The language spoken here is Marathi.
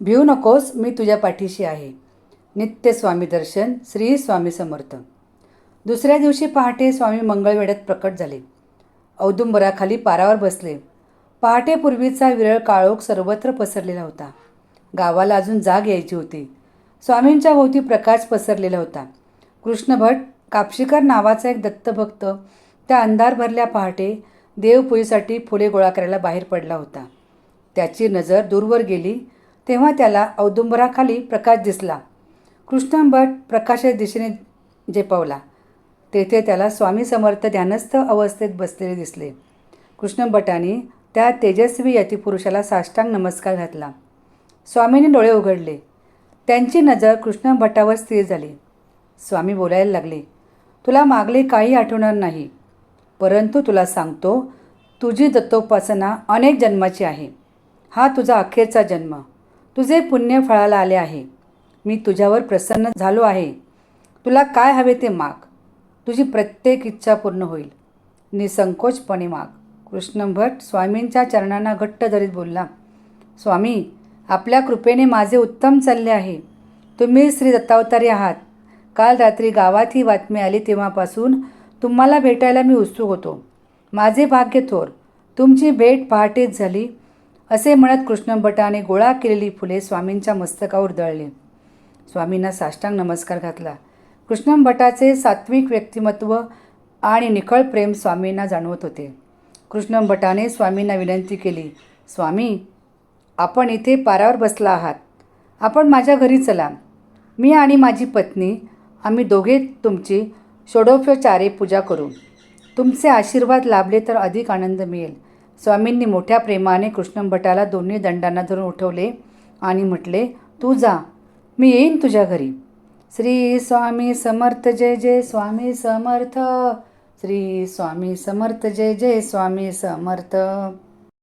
भिऊ नकोस मी तुझ्या पाठीशी आहे. नित्य स्वामी दर्शन श्री स्वामी समर्थ. दुसऱ्या दिवशी पहाटे स्वामी मंगळवेड्यात प्रकट झाले. औदुंबराखाली पारावर बसले. पहाटेपूर्वीचा विरळ काळोख सर्वत्र पसरलेला होता. गावाला अजून जाग यायची होती. स्वामींच्या भोवती प्रकाश पसरलेला होता. कृष्णभट कापशीकर नावाचा एक दत्तभक्त त्या अंधार भरल्या पहाटे देवपूजेसाठी फुले गोळा करायला बाहेर पडला होता. त्याची नजर दूरवर गेली तेव्हा त्याला औदुंबराखाली प्रकाश दिसला. कृष्णभट प्रकाशाच्या दिशेने झेपावला. तेथे त्याला स्वामी समर्थ ध्यानस्थ अवस्थेत बसलेले दिसले. कृष्णभटाने त्या तेजस्वी यतिपुरुषाला साष्टांग नमस्कार घातला. स्वामीने डोळे उघडले. त्यांची नजर कृष्णभटावर स्थिर झाली. स्वामी बोलायला लागले तुला मागले काही आठवणार नाही परंतु तुला सांगतो तुझी दत्तोपासना अनेक जन्माची आहे. हा तुझा अखेरचा जन्म. तुझे पुण्य फळाला आले आहे. मी तुझ्यावर प्रसन्न झालो आहे. तुला काय हवे ते माग. तुझी प्रत्येक इच्छा पूर्ण होईल. निसंकोचपणे माग. कृष्णभट स्वामींच्या चरणांना घट्ट धरीत बोलला स्वामी आपल्या कृपेने माझे उत्तम चालले आहे. तुम्ही श्री दत्तावतारी आहात. काल रात्री गावात ही बातमी आली तेव्हापासून तुम्हाला भेटायला मी उत्सुक होतो. माझे भाग्य थोर. तुमची भेट पहाटेच झाली. असे म्हणत कृष्णभटाने गोळा केलेली फुले स्वामींच्या मस्तकावर दळली. स्वामींना साष्टांग नमस्कार घातला. कृष्णभटाचे सात्विक व्यक्तिमत्व आणि निखळ प्रेम स्वामींना जाणवत होते. कृष्णभटाने स्वामींना विनंती केली स्वामी आपण इथे पारावर बसला आहात. आपण माझ्या घरी चला. मी आणि माझी पत्नी आम्ही दोघे तुमची षोडोपचारे पूजा करू. तुमचे आशीर्वाद लाभले तर अधिक आनंद मिळेल. स्वामींनी मोठ्या प्रेमाने कृष्णभटाला दोन्ही दंडांना धरून उठवले आणि म्हटले तू जा मी येईन तुझ्या घरी. श्री स्वामी समर्थ जय जय स्वामी समर्थ. श्री स्वामी समर्थ जय जय स्वामी समर्थ.